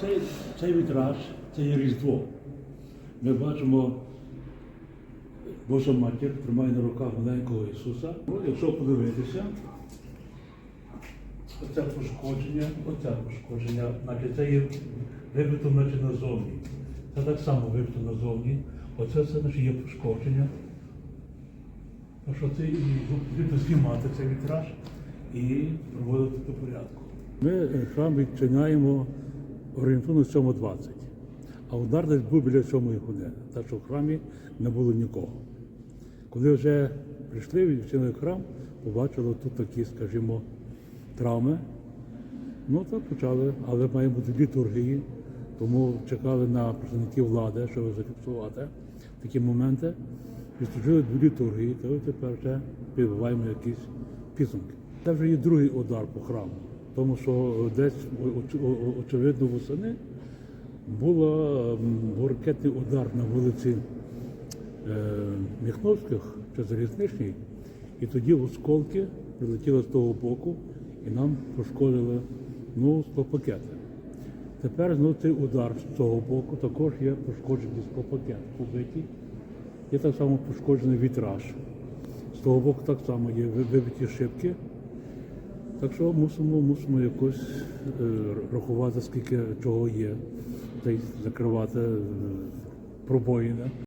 Цей, цей вітраж це є Різдво. Ми бачимо Божа матір тримає на руках маленького Ісуса. Ну, якщо подивитися, оце пошкодження, оце пошкодження, значить це є вибито значить, назовні. Це так само вибито назовні. Оце все значить, є пошкодження. Тому що це і знімати цей вітраж і проводити до порядку. Ми е, храм відчиняємо орієнтовно 7.20, а удар десь був біля 7 години, так що в храмі не було нікого. Коли вже прийшли, відчинили храм, побачили тут такі, скажімо, травми. Ну так почали, але має бути літургії, тому чекали на представників влади, щоб зафіксувати такі моменти. Відслужили дві літургії, то тепер вже підбиваємо якісь підсумки. Це вже є другий удар по храму, тому що десь очевидно восени був ракетний удар на вулиці е, Міхновських чи Залізничній, і тоді осколки прилетіли з того боку і нам пошкодили ну, склопакети. Тепер знову цей удар з цього боку також є пошкоджений склопакет побитий. Є так само пошкоджений вітраж. З того боку так само є вибиті шибки. Так що мусимо, мусимо якось е, рахувати, скільки чого є, та й закривати е, пробоїни.